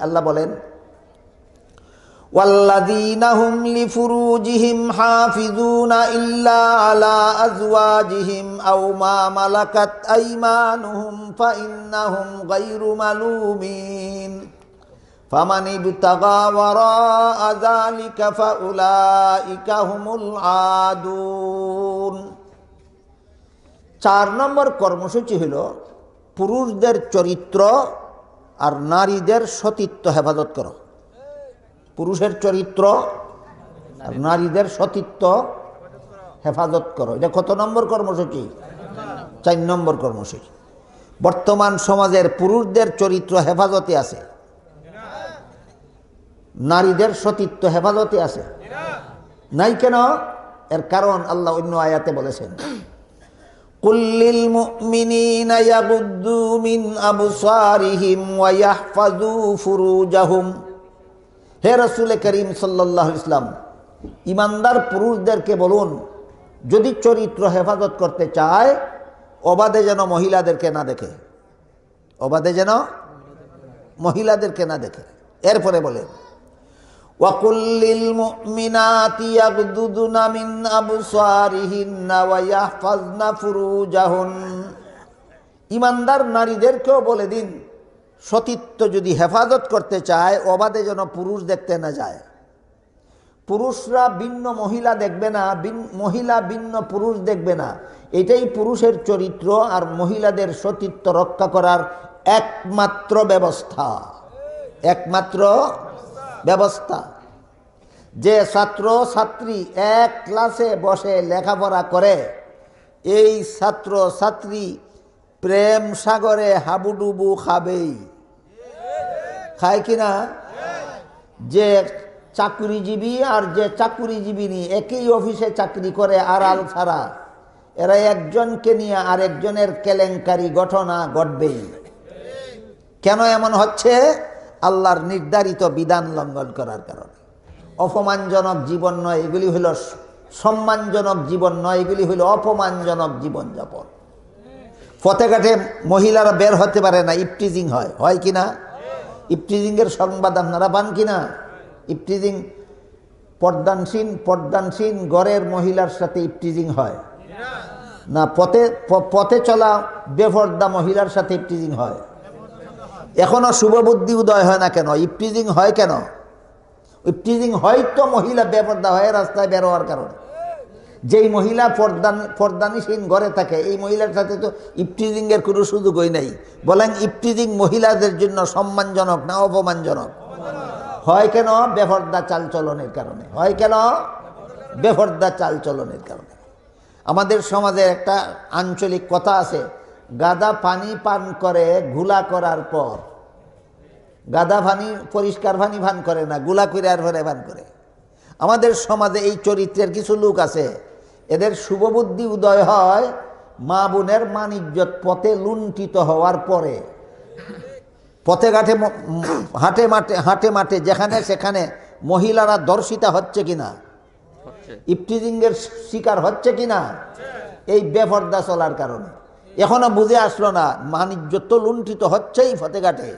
আল্লাহ বলেন والذين هم لفروجهم حافظون إلا على أزواجهم أو ما ملكت أيمانهم فإنهم غير ملومين فمن ابتغى وراء ذلك فأولئك هم العادون চার নম্বর কর্মসূচি হল পুরুষদের চরিত্র আর নারীদের সতীত্ব হেফাজত করো। পুরুষের চরিত্র আর নারীদের সতীত্ব হেফাজত করো। এটা কত নম্বর কর্মসূচি? চার নম্বর কর্মসূচি। বর্তমান সমাজের পুরুষদের চরিত্র হেফাজতে আছে। নারীদের সতীত্ব হেফাজতে আছে। নাই কেন? এর কারণ আল্লাহ অন্য আয়াতে বলেছেন। কুল্লিল করিম ইসলাম ইমানদার পুরুষদেরকে বলুন, যদি চরিত্র হেফাজত করতে চায়, অবাধে যেন মহিলাদেরকে না দেখে। অবাধে যেন মহিলাদেরকে না দেখে। এরপরে বলেন وقل للمؤمنات يغضضن من أبصارهن ويحفظن فروجهن ইমানদার নারীদেরকেও বলে দিন সতীত্ব যদি হেফাজত করতে চায় অবাধে যেন পুরুষ দেখতে না যায় পুরুষরা ভিন্ন মহিলা দেখবে না মহিলা ভিন্ন পুরুষ দেখবে না এটাই পুরুষের চরিত্র আর মহিলাদের সতীত্ব রক্ষা করার একমাত্র ব্যবস্থা একমাত্র ব্যবস্থা। যে ছাত্র ছাত্রী এক ক্লাসে বসে লেখাপড়া করে, এই ছাত্র ছাত্রী প্রেম সাগরে হাবুডুবু খাবেই। খায় কিনা যে চাকুরিজীবী আর যে চাকুরিজীবী নি একই অফিসে চাকরি করে আড়াল ছাড়া, এরা একজনকে নিয়ে আরেকজনের কেলেঙ্কারি ঘটনা ঘটবেই। কেন এমন হচ্ছে? আল্লাহর নির্ধারিত বিধান লঙ্ঘন করার কারণে। অপমানজনক জীবন নয়, এগুলি হইল সম্মানজনক জীবন নয়, এগুলি হইল অপমানজনক জীবনযাপন। ফতেঘাটে মহিলারা বের হতে পারে না, ইপটিজিং হয়। হয় কি না? ইপটিজিংয়ের সংবাদ আপনারা পান কি না? ইপটিজিং পর্দানসীন পর্দানসীন গড়ের মহিলার সাথে ইপটিজিং হয়। না, পথে পথে চলা বেফর্দা মহিলার সাথে ইপটিজিং হয়। এখনও শুভবুদ্ধি উদয় হয় না কেন? ইপটিজিং হয় কেন? ইপটিজিং হয়তো মহিলা বেপর্দা হয় রাস্তায় বেরোয়ার কারণে। যেই মহিলা পর্দান, পর্দানিসীন ঘরে থাকে, এই মহিলার সাথে তো ইপটিজিংয়ের কোনো সুযোগই নাই। বলেন ইপটিজিং মহিলাদের জন্য সম্মানজনক না অপমানজনক? হয় কেন? বেফর্দা চালচলনের কারণে। হয় কেন? বেফর্দা চালচলনের কারণে। আমাদের সমাজে একটা আঞ্চলিক কথা আছে গাদা পানি পান করে ঘুলা করার পর। গাদা পানি পরিষ্কার পানি ভান করে না গুলা করে আর ভরে ভান করে। আমাদের সমাজে এই চরিত্রের কিছু লোক আছে এদের শুভবুদ্ধি উদয় হয় মা বোনের মানিজ্যত পথে লুণ্ঠিত হওয়ার পরে। পথে ঘাটে হাটে মাঠে হাটে মাঠে যেখানে সেখানে মহিলারা দর্শিতা হচ্ছে কিনা ইপটিজিংয়ের শিকার হচ্ছে কিনা এই বেফর্দা চলার কারণে। এখনও বুঝে আসলো না, মানিজ্য তো লুণ্ঠিত হচ্ছেই ফতেঘাটে।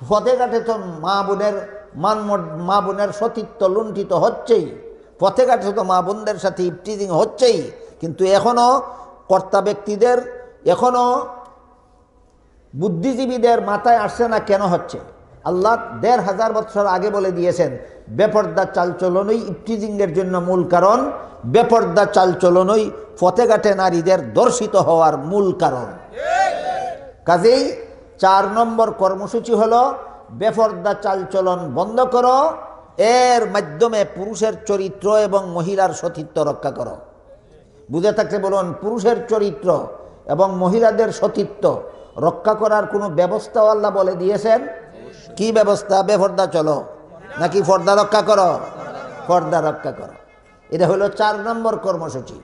ফতেঘাটে তো মা বোনের মান মা বোনের সতীত্ব লুণ্ঠিত হচ্ছেই। ফতেঘাটে তো মা বোনদের সাথে ইপটিজিং হচ্ছেই, কিন্তু এখনও কর্তা ব্যক্তিদের এখনও বুদ্ধিজীবীদের মাথায় আসছে না কেন হচ্ছে। আল্লাহ দেড় হাজার বছর আগে বলে দিয়েছেন, বেপর্দা চালচলনই ইপটিজিংয়ের জন্য মূল কারণ, বেপর্দা চালচলনই ফতেঘাটে নারীদের দর্শিত হওয়ার মূল কারণ। কাজেই চার নম্বর কর্মসূচি হল বেপর্দা চালচলন বন্ধ করো, এর মাধ্যমে পুরুষের চরিত্র এবং মহিলার সতীত্ব রক্ষা করো। বুঝে থাকতে বলুন, পুরুষের চরিত্র এবং মহিলাদের সতীত্ব রক্ষা করার কোনো ব্যবস্থাও আল্লাহ বলে দিয়েছেন? কি ব্যবস্থা? বেফর্দা চলো। নাকি ফর্দা রক্ষা করো? ফর্দা রক্ষা করো। এটা হলো চার নম্বর কর্মসূচি।